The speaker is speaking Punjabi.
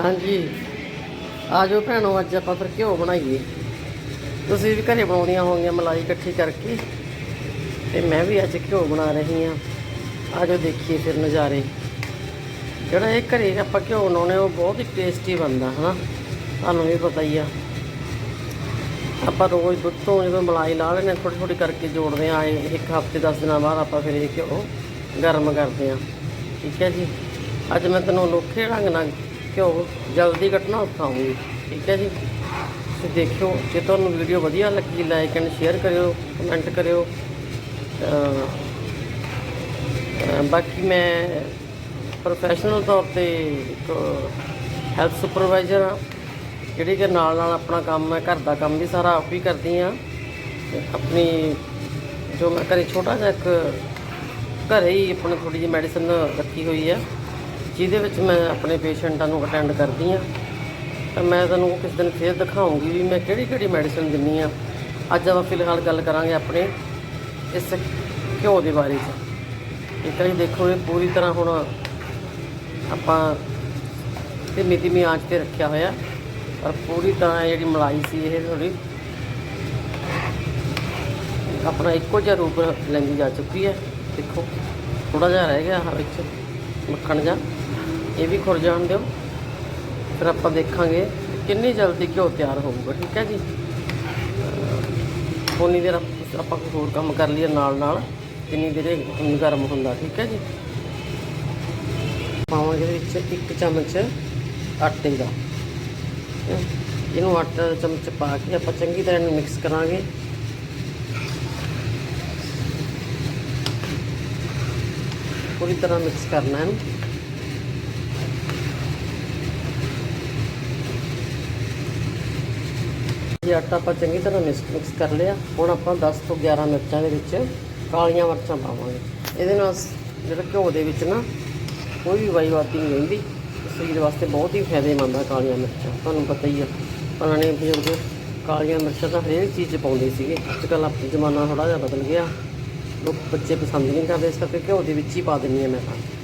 ਹਾਂਜੀ। ਆਜੋ ਭੈਣੋ, ਅੱਜ ਆਪਾਂ ਫਿਰ ਘਿਓ ਬਣਾਈਏ। ਤੁਸੀਂ ਵੀ ਘਰੇ ਬਣਾਉਣੀਆਂ ਹੋਣਗੀਆਂ ਮਲਾਈ ਇਕੱਠੀ ਕਰਕੇ। ਤੇ ਮੈਂ ਵੀ ਅੱਜ ਘਿਓ ਬਣਾ ਰਹੀ ਹਾਂ। ਆਜੋ ਦੇਖੀਏ ਫਿਰ ਨਜ਼ਾਰੇ। ਜਿਹੜਾ ਇਹ ਘਰੇ ਆਪਾਂ ਘਿਓ ਬਣਾਉਣੇ, ਉਹ ਬਹੁਤ ਹੀ ਟੇਸਟੀ ਬਣਦਾ, ਹਨਾ? ਤੁਹਾਨੂੰ ਵੀ ਪਤਾ ਹੀ ਆ। ਆਪਾਂ ਰੋਜ਼ ਦੁੱਧ ਤੋਂ ਜਦੋਂ ਮਲਾਈ ਲਾ ਲੈਂਦੇ ਹਾਂ ਥੋੜੀ ਥੋੜੀ ਕਰਕੇ ਜੋੜਦੇ ਹਾਂ ਇੱਕ ਹਫ਼ਤੇ 10 ਦਿਨਾਂ ਬਾਅਦ ਆਪਾਂ ਫਿਰ ਇਹ ਘਿਓ ਗਰਮ ਕਰਦੇ ਹਾਂ। ਠੀਕ ਹੈ ਜੀ? ਅੱਜ ਮੈਂ ਤੈਨੂੰ ਅਨੋਖੇ ਢੰਗ ਨਾਲ ਘਿਓ ਜਲਦੀ ਕੱਢਣਾ ਸਿਖਾਉਂਗੀ ਠੀਕ ਹੈ ਜੀ? ਤੁਸੀਂ ਦੇਖਿਓ, ਜੇ ਤੁਹਾਨੂੰ ਵੀਡੀਓ ਵਧੀਆ ਲੱਗੀ, ਲਾਈਕ ਐਂਡ ਸ਼ੇਅਰ ਕਰਿਓ, ਕਮੈਂਟ ਕਰਿਓ। ਬਾਕੀ ਮੈਂ ਪ੍ਰੋਫੈਸ਼ਨਲ ਤੌਰ ਤੇ ਇੱਕ ਹੈਲਥ ਸੁਪਰਵਾਈਜ਼ਰ ਹਾਂ। ਜਿਹੜੀ ਕਿ ਨਾਲ ਨਾਲ ਆਪਣਾ ਕੰਮ ਹੈ, ਘਰ ਦਾ ਕੰਮ ਵੀ ਸਾਰਾ ਆਪ ਹੀ ਕਰਦੀ ਆ ਆਪਣੀ ਜੋ ਮੈਂ ਘਰੇ ਛੋਟਾ ਜਿਹਾ ਇੱਕ ਘਰੇ ਹੀ ਆਪਣੀ ਥੋੜੀ ਜਿਹੀ ਮੈਡੀਸਨ ਰੱਖੀ ਹੋਈ ਹੈ, ਜਿਹਦੇ ਵਿੱਚ ਮੈਂ ਆਪਣੇ ਪੇਸ਼ੈਂਟਾਂ ਨੂੰ ਅਟੈਂਡ ਕਰਦੀ ਆ ਤਾਂ ਮੈਂ ਤੁਹਾਨੂੰ ਕਿਸ ਦਿਨ ਫੇਰ ਦਿਖਾਉਂਗੀ ਵੀ ਮੈਂ ਕਿਹੜੀ ਕਿਹੜੀ ਮੈਡੀਸਨ ਦਿੰਨੀ ਆ ਅੱਜ ਆਪਾਂ ਫਿਲਹਾਲ ਗੱਲ ਕਰਾਂਗੇ ਆਪਣੇ ਇਸ ਘਿਓ ਦੇ ਬਾਰੇ 'ਚ। ਇੱਕ ਹੈ ਜੀ ਦੇਖੋ ਇਹ ਪੂਰੀ ਤਰ੍ਹਾਂ ਹੁਣ ਆਪਾਂ ਧੀਮੀ ਧੀਮੀ ਆਂਚ ਤੇ ਰੱਖਿਆ ਹੋਇਆ। ਪਰ ਪੂਰੀ ਤਰ੍ਹਾਂ ਇਹ ਜਿਹੜੀ ਮਲਾਈ ਸੀ, ਇਹ ਥੋੜੀ ਆਪਣਾ ਇੱਕੋ ਜਿਹਾ ਰੂਪ ਲੈਂਦੀ ਜਾ ਚੁੱਕੀ ਹੈ। ਦੇਖੋ ਥੋੜਾ ਜਿਹਾ ਰਹਿ ਗਿਆ ਵਿੱਚ ਮੱਖਣ ਜਿਹਾ। ਇਹ ਵੀ ਖੁਰ ਜਾਣ ਦਿਓ। ਫਿਰ ਆਪਾਂ ਦੇਖਾਂਗੇ ਕਿੰਨੀ ਜਲਦੀ ਘਿਓ ਤਿਆਰ ਹੋਊਗਾ, ਠੀਕ ਹੈ ਜੀ? ਉਨੀ ਦੇਰ ਆਪਾਂ ਕੋਈ ਹੋਰ ਕੰਮ ਕਰ ਲਈਏ ਨਾਲ ਨਾਲ ਜਿੰਨੀ ਦੇਰ ਇਹ ਗਰਮ ਹੁੰਦਾ, ਠੀਕ ਹੈ ਜੀ? ਪਾਵਾਂਗੇ ਇਹਦੇ ਵਿੱਚ ਇੱਕ ਚਮਚ ਆਟੇ ਦਾ। ਇਹਨੂੰ ਆਟਾ ਦਾ ਚਮਚ ਪਾ ਕੇ ਆਪਾਂ ਚੰਗੀ ਤਰ੍ਹਾਂ ਇਹਨੂੰ ਮਿਕਸ ਕਰਾਂਗੇ। ਪੂਰੀ ਤਰ੍ਹਾਂ ਮਿਕਸ ਕਰਨਾ ਇਹਨੂੰ। ਇਹ ਆਟਾ ਆਪਾਂ ਚੰਗੀ ਤਰ੍ਹਾਂ ਮਿਕਸ ਮਿਕਸ ਕਰ ਲਿਆ। ਹੁਣ ਆਪਾਂ 10 ਤੋਂ 11 ਮਿਰਚਾਂ ਦੇ ਵਿੱਚ ਕਾਲੀਆਂ ਮਿਰਚਾਂ ਪਾਵਾਂਗੇ। ਇਹਦੇ ਨਾਲ ਜਿਹੜਾ ਘਿਓ ਦੇ ਵਿੱਚ ਨਾ ਕੋਈ ਵੀ ਵਾਈ ਵਾਈਵਾਦੀ ਨਹੀਂ ਰਹਿੰਦੀ ਸਰੀਰ ਵਾਸਤੇ ਬਹੁਤ ਹੀ ਫਾਇਦੇਮੰਦ ਆ ਕਾਲੀਆਂ ਮਿਰਚਾਂ। ਤੁਹਾਨੂੰ ਪਤਾ ਹੀ ਆ, ਪੁਰਾਣੇ ਬਜ਼ੁਰਗ ਕਾਲੀਆਂ ਮਿਰਚਾਂ ਤਾਂ ਹਰੇਕ ਚੀਜ਼ 'ਚ ਪਾਉਂਦੇ ਸੀਗੇ। ਅੱਜ ਕੱਲ੍ਹ ਆਪਣਾ ਜ਼ਮਾਨਾ ਥੋੜਾ ਜਿਹਾ ਬਦਲ ਗਿਆ। ਲੋਕ ਬੱਚੇ ਪਸੰਦ ਨਹੀਂ ਕਰਦੇ ਇਸ ਕਰਕੇ ਘਿਓ ਦੇ ਵਿੱਚ ਹੀ ਪਾ ਦਿੰਦੀ ਹਾਂ ਮੈਂ ਤਾਂ।